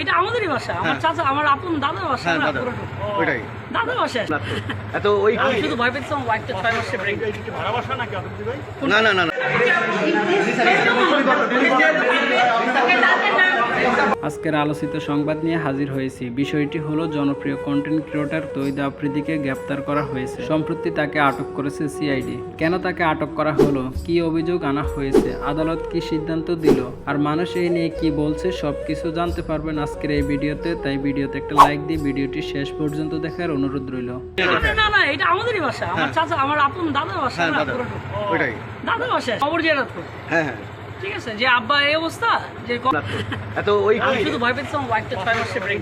এটা আমাদেরই বাসা। আমার হ্যাঁ। চাচা আমার আপন দাদার বাসা হ্যাঁ দাদা। ওইটাই। দাদার বাসা। এত ওই আমি শুধু ভয় পেয়েছিলাম ওয়াইফটা ছয় মাসে ব্রেক না না না না। আজকের আলোচিত সংবাদ নিয়ে হাজির হয়েছি। বিষয়টি হলো জনপ্রিয় কন্টেন্ট ক্রিয়েটর তৈদ আফ্রিদিকে গ্রেপ্তার করা হয়েছে। সম্প্রতি তাকে আটক করেছে সিআইডি কেন তাকে আটক করা হলো? কি অভিযোগ আনা হয়েছে? আদালত কি সিদ্ধান্ত দিল? আর মানুষ এই নিয়ে কি বলছে সবকিছু জানতে পারবেন আজকের এই ভিডিওতে। তাই ভিডিওতে একটা লাইক দিয়ে ভিডিওটি শেষ পর্যন্ত দেখার অনুরোধ রইল। না না এটা আমাদেরই বাসা আমার চাচা আমার আপন হ্যাঁ দাদা। বাসা খবর জেরাতপুর হ্যাঁ হ্যাঁ। ঠিক আছে যে আব্বা এই অবস্থা যে এত ওই শুধু ভয় পেয়েছিলাম ওয়াইফটা ছয় মাসে ব্রেক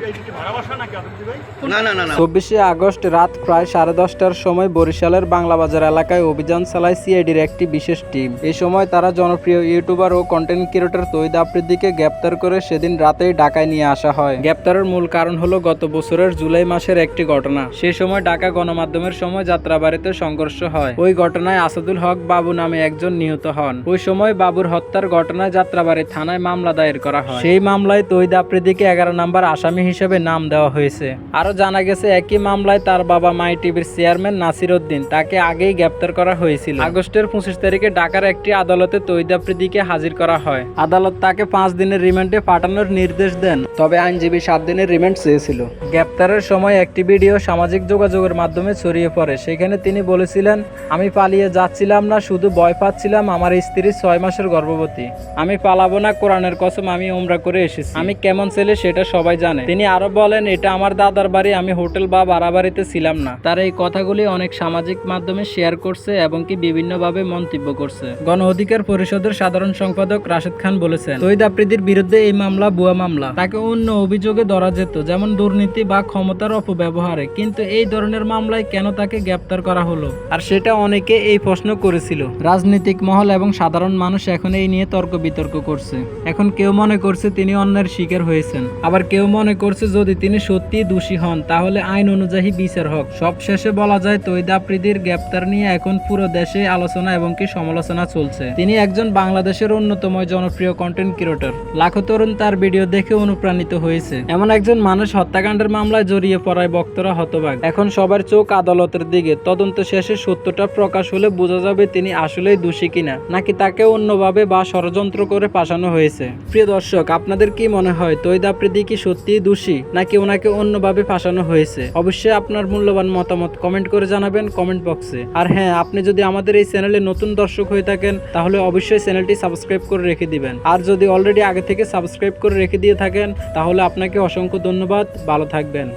না না না না। চব্বিশে আগস্ট রাত প্রায় সাড়ে দশটার সময় বরিশালের বাংলা বাজার এলাকায় অভিযান চালায় সিআইডির একটি বিশেষ টিম এই সময় তারা জনপ্রিয় ইউটিউবার ও কন্টেন্ট ক্রিয়েটর তৈদ আফ্রিদিকে গ্রেপ্তার করে সেদিন রাতেই ঢাকায় নিয়ে আসা হয়। গ্রেপ্তারের মূল কারণ হলো গত বছরের জুলাই মাসের একটি ঘটনা। সে সময় ঢাকা গণমাধ্যমের সময় যাত্রাবাড়িতে সংঘর্ষ হয়। ওই ঘটনায় আসাদুল হক বাবু নামে একজন নিহত হন। ওই সময় বাবুর হত্যার ঘটনায় যাত্রাবাড়ি থানায় মামলা দায়ের করা হয়। সেই মামলায় তৈদ আফ্রিদিকে এগারো নম্বর আসামি হিসেবে নাম দেওয়া হয়েছে। আরও জানা গেছে একই মামলায় তার বাবা মাই টিভির চেয়ারম্যান নাসির উদ্দিন তাকে আগেই গ্রেপ্তার করা হয়েছিল। আগস্টের পঁচিশ তারিখে ঢাকার একটি আদালতে তৈদ আফ্রিদিকে হাজির করা হয়। আদালত তাকে পাঁচ দিনের রিমান্ডে পাঠানোর নির্দেশ দেন। তবে আইনজীবী সাত দিনের রিমান্ড চেয়েছিল। গ্রেপ্তারের সময় একটি ভিডিও সামাজিক যোগাযোগের মাধ্যমে ছড়িয়ে পড়ে। সেখানে তিনি বলেছিলেন আমি পালিয়ে যাচ্ছিলাম না শুধু ভয় পাচ্ছিলাম আমার স্ত্রী ছয় মাসের গর্ভবতী আমি পালাবো না, কোরআনের কসম, আমি উমরা করে এসেছি। আমি কেমন ছেলে সেটা সবাই জানে। তিনি আরও বলেন, এটা আমার দাদার বাড়ি, আমি হোটেল বা ভাড়া বাড়িতে ছিলাম না। তার এই কথাগুলি অনেক সামাজিক মাধ্যমে শেয়ার করছে এবং কি বিভিন্নভাবে মন্তব্য করছে। গণ অধিকার পরিষদের সাধারণ সম্পাদক রাশেদ খান বলেছেন, তৈদ আফ্রিদির বিরুদ্ধে এই মামলা ভুয়া মামলা। তাকে অন্য অভিযোগে ধরা যেত, যেমন দুর্নীতি বা ক্ষমতার অপব্যবহারে। কিন্তু এই ধরনের মামলায় কেন তাকে গ্রেপ্তার করা হলো? আর সেটা অনেকে এই প্রশ্ন করেছিল। রাজনৈতিক মহল এবং সাধারণ মানুষ এখন এই নিয়ে তর্ক বিতর্ক করছে। এখন কেউ মনে করছে তিনি অন্যের শিকার হয়েছেন। আবার কেউ মনে করছে যদি তিনি সত্যি দোষী হন, তাহলে আইন অনুযায়ী বিচার হোক। সব শেষে বলা যায় তৈদ আফ্রিদির গ্রেপ্তার নিয়ে এখন পুরো দেশে আলোচনা এবং কি সমালোচনা চলছে। তিনি একজন বাংলাদেশের অন্যতম জনপ্রিয় কন্টেন্ট ক্রিয়েটর লাখো তরুণ তার ভিডিও দেখে অনুপ্রাণিত হয়েছে। এমন একজন মানুষ হত্যাকাণ্ডের মামলায় জড়িয়ে পড়ায় বক্তরা হতবাক। এখন সবার চোখ আদালতের দিকে। তদন্ত শেষে সত্যটা প্রকাশ হলে বোঝা যাবে তিনি আসলেই দোষী কিনা, নাকি তাকে অন্যভাবে বা ষড়যন্ত্র করে পাঠানো হয়েছে। প্রিয় দর্শক, আপনাদের কি মনে হয় তৈদ আফ্রিদি কি সত্যিই দোষী, নাকি ওনাকে অন্যভাবে ফাঁসানো হয়েছে? অবশ্যই আপনার মূল্যবান মতামত কমেন্ট করে জানাবেন কমেন্ট বক্সে। আর হ্যাঁ আপনি যদি আমাদের এই চ্যানেলে নতুন দর্শক হয়ে থাকেন, তাহলে অবশ্যই চ্যানেলটি সাবস্ক্রাইব করে রেখে দিবেন। আর যদি অলরেডি আগে থেকে সাবস্ক্রাইব করে রেখে দিয়ে থাকেন, তাহলে আপনাকে অসংখ্য ধন্যবাদ। ভালো থাকবেন।